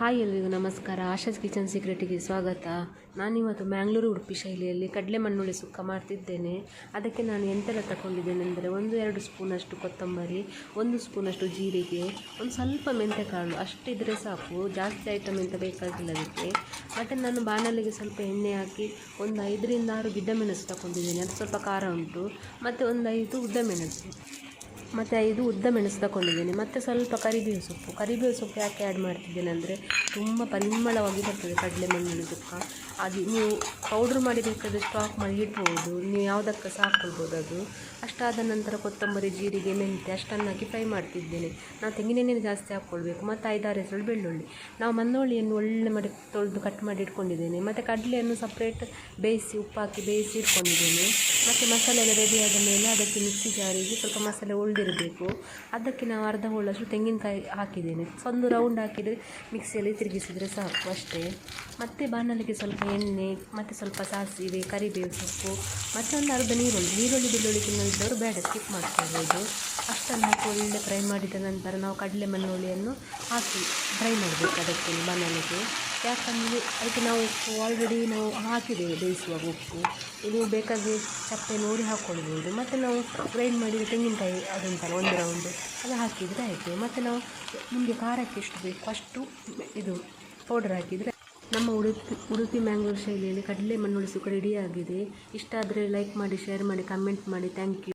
Hi ಎಲ್ರಿಗೂ ನಮಸ್ಕಾರ. Asha's kitchen ಸೀಕ್ರೆಟಿಗೆ ಸ್ವಾಗತ. ನಾನಿವತ್ತು ಮ್ಯಾಂಗ್ಳೂರು ಉಡುಪಿ ಶೈಲಿಯಲ್ಲಿ ಕಡಲೆ ಮಣ್ಣುಳ್ಳಿ ಸುಕ್ಕ ಮಾಡ್ತಿದ್ದೇನೆ. ಅದಕ್ಕೆ ನಾನು ಎಂತೆಲ್ಲ ತಗೊಂಡಿದ್ದೇನೆ ಅಂದರೆ ಒಂದು, ಎರಡು ಸ್ಪೂನಷ್ಟು ಕೊತ್ತಂಬರಿ, ಒಂದು ಸ್ಪೂನಷ್ಟು ಜೀರಿಗೆ, ಒಂದು ಸ್ವಲ್ಪ ಮೆಂತೆಕಾಳು, ಅಷ್ಟಿದ್ರೆ ಸಾಕು. ಜಾಸ್ತಿ ಐಟಮ್ ಎಂತ ಬೇಕಾಗಿಲ್ಲ ಅದಕ್ಕೆ. ಮತ್ತು ನಾನು ಬಾಣಲೆಗೆ ಸ್ವಲ್ಪ ಎಣ್ಣೆ ಹಾಕಿ ಒಂದು ಐದರಿಂದ ಆರು ಗಿಡ್ಡ ಮೆಣಸು ತಗೊಂಡಿದ್ದೇನೆ ಅದು ಸ್ವಲ್ಪ ಖಾರ ಉಂಟು. ಮತ್ತು ಒಂದು ಐದು ಉದ್ದ ಮೆಣಸು. ಮತ್ತು ಇದು ಉದ್ದ ಮೆಣಸು ತಗೊಂಡಿದ್ದೀನಿ. ಮತ್ತು ಸ್ವಲ್ಪ ಕರಿಬೇವು ಸೊಪ್ಪು. ಕರಿಬೇವು ಸೊಪ್ಪು ಯಾಕೆ ಆ್ಯಡ್ ಮಾಡ್ತಿದ್ದೇನೆ ಅಂದರೆ ತುಂಬ ಪರಿಮಳವಾಗಿ ಬರ್ತದೆ ಕಡಲೆ ಮಣ್ಣಿನ ತುಪ್ಪ. ಅದು ನೀವು ಪೌಡ್ರ್ ಮಾಡಿ ಬೇಕಾದರೆ ಸ್ಟಾಕ್ ಮಾಡಿ ಇಡ್ಬೋದು. ನೀವು ಯಾವುದಕ್ಕೆ ಸಹ ಹಾಕ್ಕೊಳ್ಬೋದು ಅದು. ಅಷ್ಟಾದ ನಂತರ ಕೊತ್ತಂಬರಿ, ಜೀರಿಗೆ, ಮೆಂತ್ಯ ಅಷ್ಟನ್ನು ಹಾಕಿ ಫ್ರೈ ಮಾಡ್ತಿದ್ದೇನೆ. ನಾವು ತೆಂಗಿನೆಣ್ಣೆ ಜಾಸ್ತಿ ಹಾಕ್ಕೊಳ್ಬೇಕು. ಮತ್ತು ಐದಾರು ಹೆಸರು ಬೆಳ್ಳುಳ್ಳಿ. ನಾವು ಮನ್ನೋಳಿಯನ್ನು ಒಳ್ಳೆ ಮಾಡಿ ತೊಳೆದು ಕಟ್ ಮಾಡಿ ಇಟ್ಕೊಂಡಿದ್ದೇನೆ. ಮತ್ತು ಕಡಲೆಯನ್ನು ಸಪ್ರೇಟ್ ಬೇಯಿಸಿ ಉಪ್ಪು ಹಾಕಿ ಬೇಯಿಸಿ ಇಟ್ಕೊಂಡಿದ್ದೇನೆ. ಮತ್ತು ಮಸಾಲೆ ಎಲ್ಲ ರೆಡಿ ಆದ ಮೇಲೆ ಅದಕ್ಕೆ ಮಿಕ್ಸಿ ಜಾರಿಗೆ ಸ್ವಲ್ಪ ಮಸಾಲೆ ಉಳಿದಿರಬೇಕು ಅದಕ್ಕೆ ನಾವು ಅರ್ಧ ಹೋಳಷ್ಟು ತೆಂಗಿನಕಾಯಿ ಹಾಕಿದ್ದೇನೆ. ಒಂದು ರೌಂಡ್ ಹಾಕಿದರೆ ಮಿಕ್ಸಿಯಲ್ಲಿ ತಿರುಗಿಸಿದರೆ ಸಾಕು ಅಷ್ಟೇ. ಮತ್ತು ಬಾಣಲಿಗೆ ಸ್ವಲ್ಪ ಎಣ್ಣೆ, ಮತ್ತು ಸ್ವಲ್ಪ ಸಾಸಿವೆ, ಕರಿಬೇವು ಸೊಪ್ಪು, ಮತ್ತು ಒಂದು ಅರ್ಧ ನೀರುಳ್ಳಿ. ನೀರುಳ್ಳಿ, ಬೆಳ್ಳುಳ್ಳಿ ತಿನ್ನಲಿದ್ದವರು ಬೇಡ ಸ್ಕಿಪ್ ಮಾಡ್ಕೊಳ್ಬೋದು. ಅಷ್ಟನ್ನು ಹಾಕಿ ಒಳ್ಳೆ ಫ್ರೈ ಮಾಡಿದ ನಂತರ ನಾವು ಕಡಲೆ ಮಣ್ಣುಳ್ಳಿಯನ್ನು ಹಾಕಿ ಫ್ರೈ ಮಾಡಬೇಕು ಅದಕ್ಕೆ ಬಾಣಲಿಗೆ. ಯಾಕಂದರೆ ಅದಕ್ಕೆ ನಾವು ಉಪ್ಪು ಆಲ್ರೆಡಿ ನಾವು ಹಾಕಿದ್ದೇವೆ ಬೇಯಿಸುವಾಗ ಉಪ್ಪು. ನೀವು ಬೇಕಾದರೆ ಚಪ್ಪೆ ನೋಡಿ ಹಾಕ್ಕೊಳ್ಬೋದು ಮತ್ತು ನಾವು ಗ್ರೈಂಡ್ ಮಾಡಿದ ತೆಂಗಿನಕಾಯಿ ಅದುಂಟಲ್ಲ, ಒಂದು ರೌಂಡು ಅದು ಹಾಕಿದರೆ ಆಯಿತು. ಮತ್ತು ನಾವು ನಿಮಗೆ ಖಾರಕ್ಕೆ ಎಷ್ಟು ಬೇಕು ಅಷ್ಟು ಇದು ಪೌಡರ್ ಹಾಕಿದರೆ ನಮ್ಮ ಉಡುಪಿ ಉಡುಪಿ ಮ್ಯಾಂಗ್ಳೂರ್ ಶೈಲಿಯಲ್ಲಿ ಕಡಲೆ ಮಣ್ಣುಳಿಸು ಕೂಡ ರೆಡಿಯಾಗಿದೆ ಇಷ್ಟ ಆದರೆ ಲೈಕ್ ಮಾಡಿ ಶೇರ್ ಮಾಡಿ ಕಮೆಂಟ್ ಮಾಡಿ. Thank you